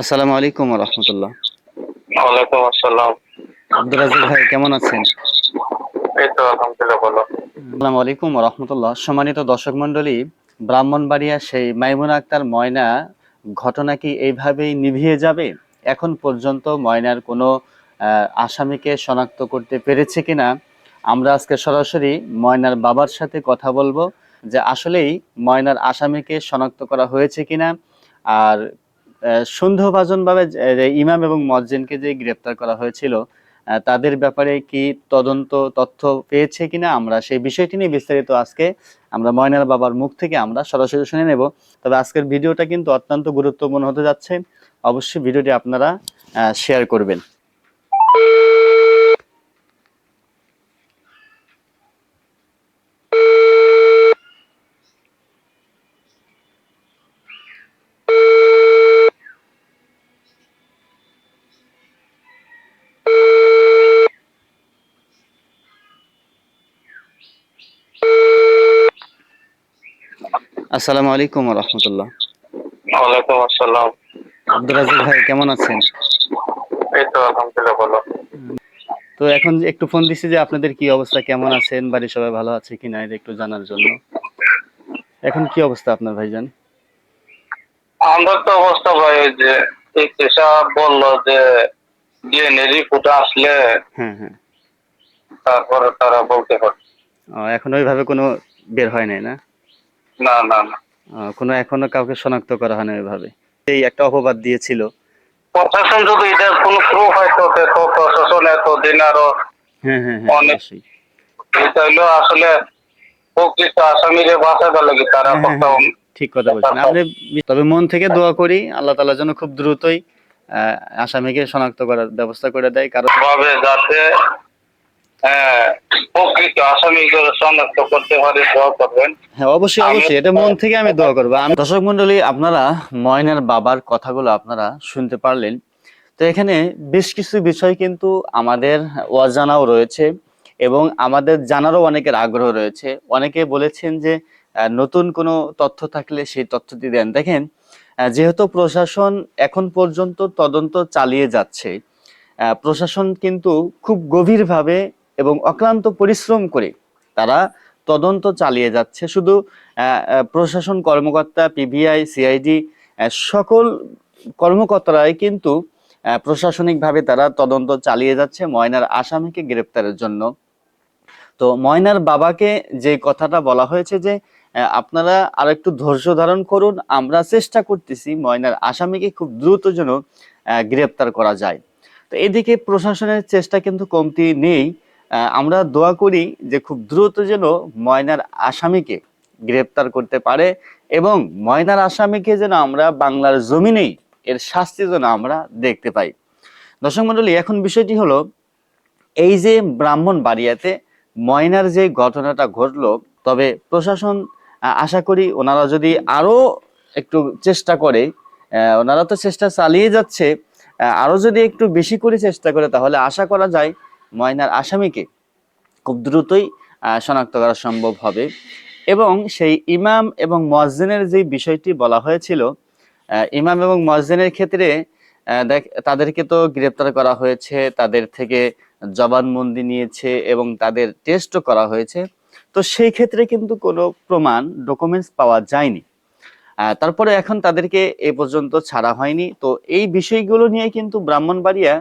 আসসালামু আলাইকুম রহমতুল্লাহ ওয়ালাইকুম আসসালাম। আব্দুল রাজিক ভাই কেমন আছেন? এই তো আলহামদুলিল্লাহ বলো আসসালামু আলাইকুম রহমতুল্লাহ সম্মানিত দর্শক মন্ডলী ব্রাহ্মণবাড়িয়া সেই মাইমুনা আক্তার ময়না ঘটনা কি এইভাবেই নিভিয়ে যাবে? এখন পর্যন্ত ময়নার কোনো আসামিকে শনাক্ত করতে পেরেছে কিনা? আমরা আজকে সরাসরি ময়নার বাবার সাথে কথা বলব যে আসলেই ময়নার আসামিকে শনাক্ত করা হয়েছে কিনা? আর সন্দেহভাজনভাবে ইমাম এবং মজ্জিনকে যে গ্রেপ্তার করা হয়েছিল তাদের ব্যাপারে কি তদন্ত তথ্য পেয়েছে কিনা আমরা সেই বিষয়টি নিয়ে বিস্তারিত আজকে আমরা ময়নার বাবার মুখ থেকে আমরা সরাসরি শুনে নেব। তবে আজকের ভিডিওটা কিন্তু অত্যন্ত গুরুত্বপূর্ণ হতে যাচ্ছে। অবশ্যই ভিডিওটি আপনারা শেয়ার করবেন। আসসালামু আলাইকুম রহমতুল্লাহ ওয়ালাইকুম আসসালাম। আব্দুল রাজিক ভাই কেমন আছেন? এই তো আলহামদুলিল্লাহ বলো তো এখন একটু ফোন দিছি যে আপনাদের কি অবস্থা কেমন আছেন বাড়ির সবাই ভালো আছে কিনা এটা একটু জানার জন্য। এখন কি অবস্থা আপনার ভাই ভাইজান? আমাদের তো অবস্থা ভাই ওই যে এই পেশা বলল যে ডিএনএ রিপোর্ট আসলে হ্যাঁ হ্যাঁ। তারপরে তারা বলতে পারে এখন ওইভাবে কোনো বের হয় নাই না? না না না। কোনো এখনও কাউকে শনাক্ত করা হয় না ওইভাবে। এই একটা অপবাদ দিয়েছিল। প্রশাসন যদি এটার কোনো প্রুফ তো প্রশাসন এতদিন আরও হ্যাঁ হ্যাঁ হ্যাঁ অনেক- এটা হইল আসলে প্রকৃত আসামিরে লাগে তারা হ্যাঁ, হ্যাঁ, ঠিক কথা বলছেন। আপনি তবে মন থেকে দোয়া করি আল্লাহ তাআলা যেন খুব দ্রুতই আহ, আসামিকে শনাক্ত করার ব্যবস্থা করে দেয় কারণ ভাবে যাতে প্রকৃত আসামি শনাক্ত করতে পারে দোয়া করবেন। হ্যাঁ অবশ্যই অবশ্যই এটা মন থেকে আমি দোয়া করব। আমি দর্শক মন্ডলী আপনারা ময়নার বাবার কথাগুলো আপনারা শুনতে পারলেন। তো এখানে বেশ কিছু বিষয় কিন্তু আমাদের অজানাও রয়েছে এবং আমাদের জানারও অনেকের আগ্রহ রয়েছে। অনেকে বলেছেন যে নতুন কোনো তথ্য থাকলে সেই তথ্যটি দেন। দেখেন যেহেতু প্রশাসন এখন পর্যন্ত তদন্ত চালিয়ে যাচ্ছে আহ, প্রশাসন কিন্তু খুব গভীরভাবে এবং অক্লান্ত পরিশ্রম করে তারা তদন্ত চালিয়ে যাচ্ছে। শুধু প্রশাসন কর্মকর্তা পিবিআই সিআইডি সকল কর্মকর্তারাই কিন্তু প্রশাসনিকভাবে তারা তদন্ত চালিয়ে যাচ্ছে ময়নার আসামিকে গ্রেপ্তারের জন্য। তো ময়নার বাবাকে যে কথাটা বলা হয়েছে যে আপনারা আর একটু ধৈর্য ধারণ করুন, আমরা চেষ্টা করতেছি ময়নার আসামিকে খুব দ্রুত যেন গ্রেপ্তার করা যায়। তো এদিকে প্রশাসনের চেষ্টা কিন্তু কমতি নেই। আমরা দোয়া করি যে খুব দ্রুত যেন ময়নার আসামিকে গ্রেপ্তার করতে পারে এবং ময়নার আসামিকে যেন আমরা বাংলার জমিনেই এর শাস্তি যেন আমরা দেখতে পাই। দর্শক মন্ডলী এখন বিষয়টি হলো এই যে ব্রাহ্মণ বাড়িয়াতে ময়নার যে ঘটনাটা ঘটলো তবে প্রশাসন আশা করি ওনারা যদি আরও একটু চেষ্টা করে ওনারা তো চেষ্টা চালিয়ে যাচ্ছে আহ, আরও যদি একটু বেশি করে চেষ্টা করে তাহলে আশা করা যায় ময়নার আসামিকে খুব দ্রুতই শনাক্ত করা সম্ভব হবে। এবং সেই ইমাম এবং মসজিনের যে বিষয়টি বলা হয়েছিল ইমাম এবং মসজিনের ক্ষেত্রে দেখ, তাদেরকে তো গ্রেপ্তার করা হয়েছে, তাদের থেকে জবানবন্দি নিয়েছে এবং তাদের টেস্টও করা হয়েছে। তো সেই ক্ষেত্রে কিন্তু কোনো প্রমাণ, ডকুমেন্টস পাওয়া যায়নি। তারপরে এখন তাদেরকে এ পর্যন্ত ছাড়া হয়নি। তো এই বিষয়গুলো নিয়ে কিন্তু ব্রাহ্মণবাড়িয়া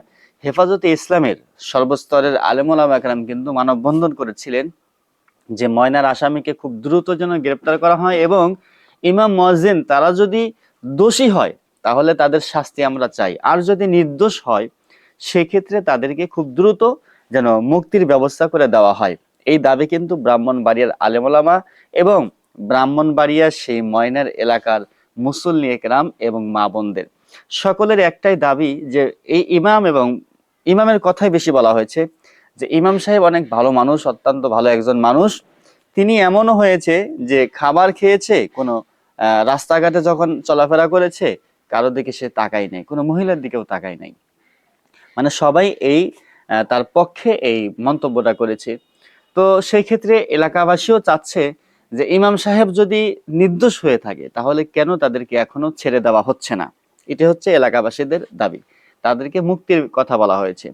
হেফাজতে ইসলামের সর্বস্তরের আলেমুলাম একরাম কিন্তু মানববন্ধন করেছিলেন যে ময়নার আসামিকে খুব দ্রুত যেন গ্রেপ্তার করা হয় এবং ইমাম মজিন তারা যদি দোষী হয়, তাহলে তাদের শাস্তি আমরা চাই। আর যদি নির্দোষ হয়, সেক্ষেত্রে তাদেরকে খুব দ্রুত যেন মুক্তির ব্যবস্থা করে দেওয়া হয়। এই দাবি কিন্তু ব্রাহ্মণবাড়িয়ার আলেমোলামা এবং ব্রাহ্মণবাড়িয়ার সেই ময়নার এলাকার মুসল্লি একরাম এবং মা বোনদের। সকলের একটাই দাবি যে এই ইমাম এবং ইমামের কথাই বেশি বলা হয়েছে যে ইমাম সাহেব অনেক ভালো মানুষ, অত্যন্ত ভালো একজন মানুষ। তিনি এমনও হয়েছে যে খাবার খেয়েছে, কোনো রাস্তাঘাটে যখন চলাফেরা করেছে, কারও দিকে সে তাকাই নাই, কোনো মহিলার দিকেও তাকাই নাই। মানে সবাই এই তার পক্ষে এই মন্তব্যটা করেছে। তো সেই ক্ষেত্রে এলাকাবাসীও চাচ্ছে যে ইমাম সাহেব যদি নির্দোষ হয়ে থাকে, তাহলে কেন তাদেরকে এখনও ছেড়ে দেওয়া হচ্ছে না? এটা হচ্ছে এলাকাবাসীদের দাবি। তাদেরকে মুক্তির কথা বলা হয়েছে।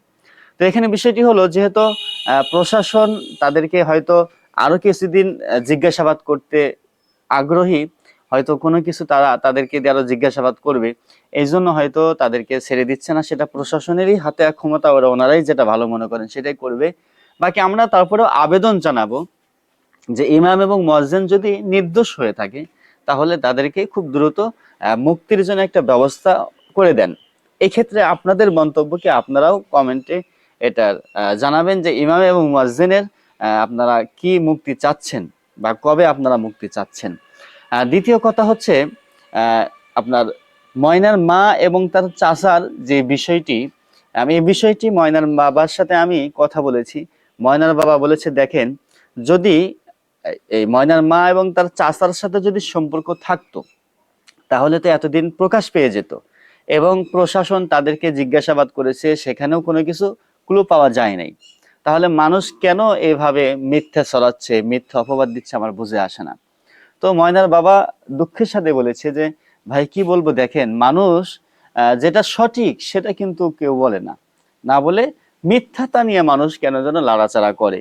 তো এখানে বিষয়টি হলো, যেহেতু প্রশাসন তাদেরকে হয়তো আরও কিছুদিন জিজ্ঞাসাবাদ করতে আগ্রহী, হয়তো কোনো কিছু তারা তাদেরকে দিয়ে আরও জিজ্ঞাসাবাদ করবে এই জন্য হয়তো তাদেরকে ছেড়ে দিচ্ছে না, সেটা প্রশাসনেরই হাতে এক ক্ষমতা ওরা, ওনারাই যেটা ভালো মনে করেন সেটাই করবে। বাকি আমরা তারপরেও আবেদন জানাব যে ইমাম এবং মসজিদ যদি নির্দোষ হয়ে থাকে, তাহলে তাদেরকে খুব দ্রুত মুক্তির জন্য একটা ব্যবস্থা করে দেন। এই ক্ষেত্রে আপনাদের মন্তব্য কি আপনারাও কমেন্টে এটার জানাবেন যে ইমাম এবং মসজিদের আপনারা কি মুক্তি চাচ্ছেন বা কবে আপনারা মুক্তি চাচ্ছেন। দ্বিতীয় কথা হচ্ছে আপনার ময়নার মা এবং তার চাচার যে বিষয়টি, আমি এই বিষয়টি ময়নার বাবার সাথে আমি কথা বলেছি। ময়নার বাবা বলেছে, দেখেন, যদি এই ময়নার মা এবং তার চাচার সাথে যদি সম্পর্ক থাকতো, তাহলে তো এতদিন প্রকাশ পেয়ে যেত। এবং প্রশাসন তাদেরকে জিজ্ঞাসাবাদ করেছে, সেখানেও কোনো কিছু ক্লু পাওয়া যায় নাই। তাহলে মানুষ কেন এভাবে মিথ্যা ছড়াচ্ছে, মিথ্যা অপবাদ দিচ্ছে আমার বুঝে আসে না। তো ময়নার বাবা দুঃখের সাথে বলেছে যে, ভাই, কি বলব দেখেন, মানুষ যেটা সঠিক সেটা কিন্তু কেউ বলে না। না বলে মিথ্যাতা নিয়ে মানুষ কেন যেন লাড়াচাড়া করে?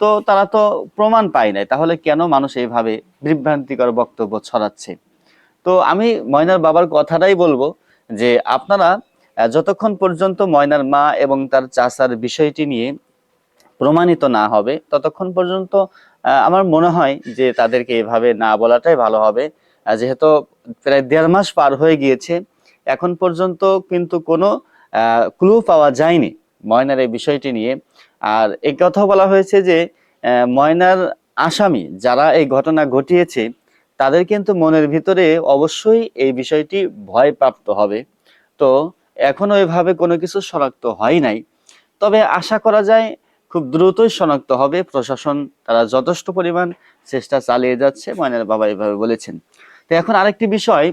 তো তারা তো প্রমাণ পায় নাই, তাহলে কেন মানুষ এইভাবে বিভ্রান্তিকর বক্তব্য ছড়াচ্ছে? তো আমি ময়নার বাবার কথাটাই বলব যে আপনারা যতক্ষণ পর্যন্ত ময়নার মা এবং তার চাচার বিষয়টি নিয়ে প্রমাণিত না হবে, ততক্ষণ পর্যন্ত আমার মনে হয় যে তাদেরকে এভাবে না বলাটাই ভালো হবে। যেহেতু প্রায় দেড় মাস পার হয়ে গিয়েছে, এখন পর্যন্ত কিন্তু কোনো ক্লু পাওয়া যায়নি ময়নার এই বিষয়টি নিয়ে। আর এই কথা বলা হয়েছে যে ময়নার আসামি যারা এই ঘটনা ঘটিয়েছে তাদের কিন্তু মনের ভিতরে অবশ্যই এই বিষয়টি ভয় প্রাপ্ত হবে। তো এখনও এভাবে কোনো কিছু শনাক্ত হয় নাই। তবে আশা করা যায় খুব দ্রুতই শনাক্ত হবে। প্রশাসন তারা যথেষ্ট পরিমাণ চেষ্টা চালিয়ে যাচ্ছে, ময়নার বাবা এভাবে বলেছেন। তো এখন আরেকটি বিষয়,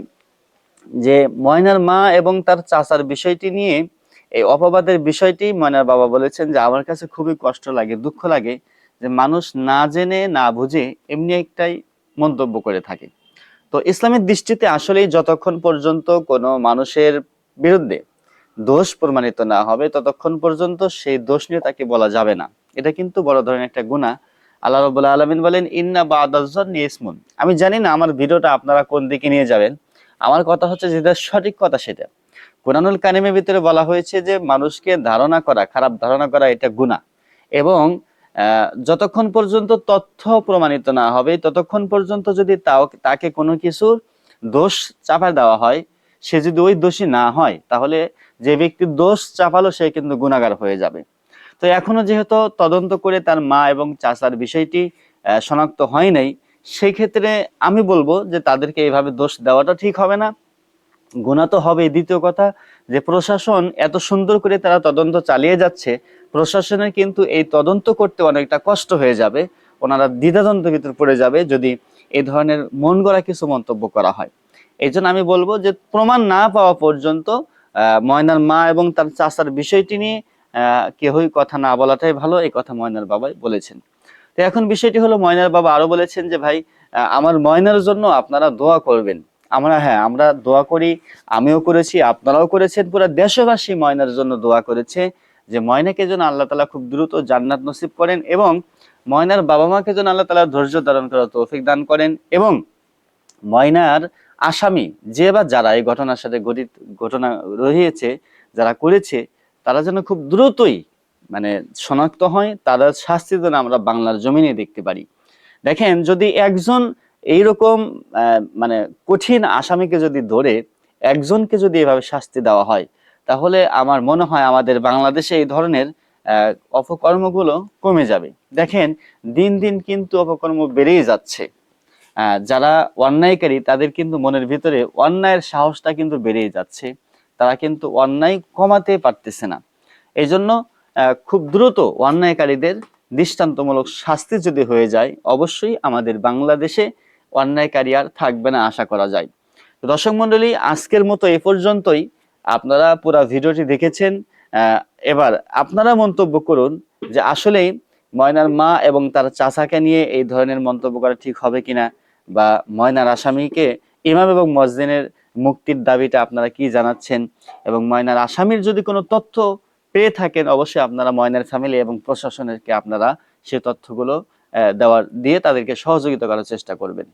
যে ময়নার মা এবং তার চাচার বিষয়টি নিয়ে এই অপবাদের বিষয়টি ময়নার বাবা বলেছেন যে, আমার কাছে খুবই কষ্ট লাগে, দুঃখ লাগে যে মানুষ না জেনে, না বুঝে এমনি একটাই মন্তব্য করে থাকে। তো ইসলামের দৃষ্টিতে আসলেই যতক্ষণ পর্যন্ত কোনো মানুষের বিরুদ্ধে দোষ প্রমাণিত না হবে, ততক্ষণ পর্যন্ত সেই দোষ নিয়ে তাকে বলা যাবে না। এটা কিন্তু বড় ধরনের একটা গুণা আল্লাহ রবুল্লা আলমিন বলেন, ইন্না বাদাজন ইসমুন। আমি জানি না আমার ভিডিওটা আপনারা কোন দিকে নিয়ে যাবেন। আমার কথা হচ্ছে যেটা সঠিক কথা সেটা। কোরআনুল কানিমের ভিতরে বলা হয়েছে যে, মানুষকে ধারণা করা, খারাপ ধারণা করা এটা গুণা এবং যতক্ষণ পর্যন্ত তথ্য প্রমাণিত না হবে, ততক্ষণ পর্যন্ত যদি তাকে কোনো কিছু দোষ চাপা দেওয়া হয়, সে যদি ওই দোষী না হয়, তাহলে যে ব্যক্তি দোষ চাপালো, সে কিন্তু গুণাগার হয়ে যাবে। তো এখনও যেহেতু তদন্ত করে তার মা এবং চাচার বিষয়টি শনাক্ত হয় নাই সেই ক্ষেত্রে আমি বলব যে তাদেরকে এইভাবে দোষ দেওয়াটা ঠিক হবে না। গুণা তো হবে দ্বিতীয় কথা যে প্রশাসন এত সুন্দর করে তারা তদন্ত চালিয়ে যাচ্ছে, প্রশাসনের কিন্তু এই তদন্ত করতে অনেকটা কষ্ট হয়ে যাবে। ওনারা দ্বিধাদ্বন্দ্বের ভিতর পড়ে যাবে যদি এই ধরনের মন গড়া কিছু মন্তব্য করা হয়। এই আমি বলব যে প্রমাণ না পাওয়া পর্যন্ত ময়নার মা এবং তার চাচার বিষয়টি নিয়ে কেহই কথা না বলাটাই ভালো, এই কথা ময়নার বাবাই বলেছেন। তো এখন বিষয়টি হলো, ময়নার বাবা আরও বলেছেন যে, ভাই আমার ময়নার জন্য আপনারা দোয়া করবেন। আমরা হ্যাঁ আমরা দোয়া করি, আমিও করেছি, আপনারাও করেছেন। পুরো দেশবাসী ময়নার জন্য দোয়া করেছে যে, ময়নাকে যেন আল্লাহ তালা খুব দ্রুত জান্নাত নসিব করেন এবং ময়নার বাবা মাকে যেন আল্লাহ তালা ধৈর্য ধারণ করার তৌফিক দান করেন এবং ময়নার আসামি যে বা যারা এই ঘটনার সাথে গঠিত, ঘটনা রয়েছে, যারা করেছে, তারা যেন খুব দ্রুতই মানে শনাক্ত হয়, তাদের শাস্তি যেন আমরা বাংলার জমিনে দেখতে পারি। দেখেন, যদি একজন এইরকম মানে কঠিন আসামিকে যদি ধরে একজনকে যদি এভাবে শাস্তি দেওয়া হয়, তাহলে আমার মনে হয় আমাদের বাংলাদেশে এই ধরনের অপকর্মগুলো কমে যাবে। দেখেন, দিন দিন কিন্তু অপকর্ম বেড়েই যাচ্ছে। যারা অন্যায়কারী, তাদের কিন্তু মনের ভিতরে অন্যায়ের সাহসটা কিন্তু বেড়েই যাচ্ছে। তারা কিন্তু অন্যায় কমাতে পারতেছে না। এই জন্য খুব দ্রুত অন্যায়কারীদের দৃষ্টান্তমূলক শাস্তি যদি হয়ে যায়, অবশ্যই আমাদের বাংলাদেশে অন্যায়কারী আর থাকবে না আশা করা যায়। তো দর্শক মন্ডলী আজকের মতো এ পর্যন্তই। আপনারা পুরো ভিডিওটি দেখেছেন। এবার আপনারা মন্তব্য করুন যে আসলেই ময়নার মা এবং তার চাচাকে নিয়ে এই ধরনের মন্তব্য করা ঠিক হবে কিনা বা ময়নার আসামিকে ইমাম এবং মসজিদের মুক্তির দাবিটা আপনারা কি জানাচ্ছেন? এবং ময়নার আসামির যদি কোনো তথ্য পেয়ে থাকেন, অবশ্যই আপনারা ময়নার ফ্যামিলি এবং প্রশাসনেরকে আপনারা সে তথ্যগুলো দেওয়ার দিয়ে তাদেরকে সহযোগিতা করার চেষ্টা করবেন।